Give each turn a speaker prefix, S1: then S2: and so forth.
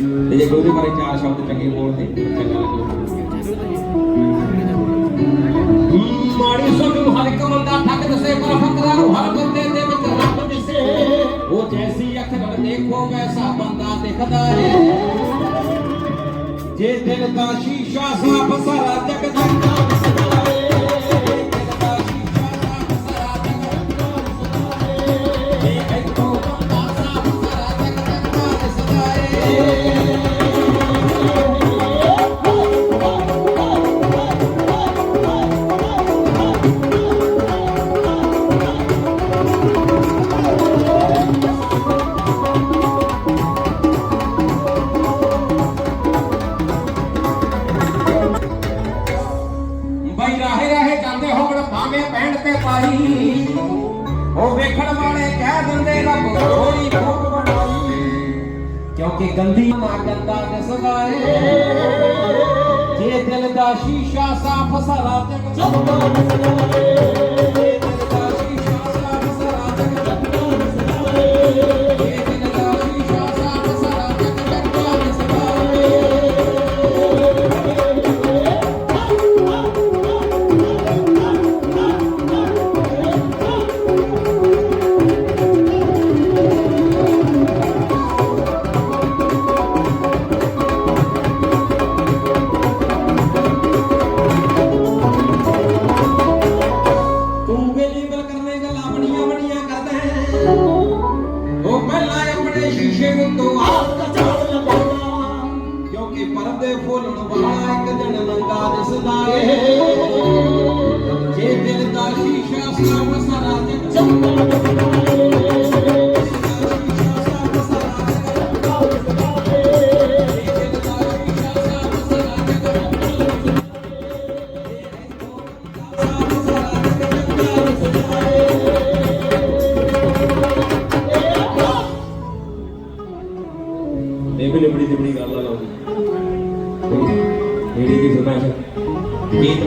S1: ਤੇ ਜੇ ਉਹਦੇ ਬਾਰੇ ਚਾਰ ਸ਼ਬਦ ਚੰਗੇ ਬੋਲਦੇ ਚੰਗਾ ਲੱਗੂ। ਮਾੜੀ ਸੋਚ ਨੂੰ ਹਰ ਇੱਕ ਬੰਦਾ ਠੱਗ ਦਸੇ, ਪਰ ਫਕਰਾਂ ਨੂੰ ਹਰ ਬੰਦੇ ਦੇ ਵਿੱਚ ਰੱਬ ਦਿਸੇ। ਉਹ ਜੈਸੀ ਅੱਖ ਨਾਲ ਦੇਖੋ, ਵੈਸਾ ਬੰਦਾ ਦਿਖਦਾ ਏ। ਜੇ ਦਿਲ ਦਾ ਸ਼ੀਸ਼ਾ ਸਾਫ਼ ਸਾਰਾ ਜਗ ਹੋਣ ਭਾਵੇਂ ਤੇ ਪਾਈ। ਉਹ ਵੇਖਣ ਵਾਲੇ ਕਹਿ ਦਿੰਦੇ, ਰੱਬ ਥੋੜੀ ਫੂਕ ਬਣਾਈ। ਕਿਉਂਕਿ ਗੰਦੀ ਨਾ ਗੰਦਾ ਦਿਸਦਾ ਏ ਜੇ ਦਿਲ ਦਾ ਸ਼ੀਸ਼ਾ ਸਾਫ਼ ਸਾਰਾ ਜਗ ਚਮਕਦਾ ਦਿਸਦਾ ਏ ਉਹ ਆਪਣੇ ਸ਼ੀਸ਼ੇ ਉੱਤੋਂ ਆਪ ਦਾ ਝਾੜ ਕਿਉਂਕਿ ਪਰਦੇ ਫੁੱਲਣ ਵਾਲਾ ਇੱਕ ਦਿਨ ਲੰਗਾ ਦਿਸਦਾ ਏ। නෙමෙයි ලිබඩි ලිබඩි ගාලා ලාවු. මේකේ සුභාෂ. මේක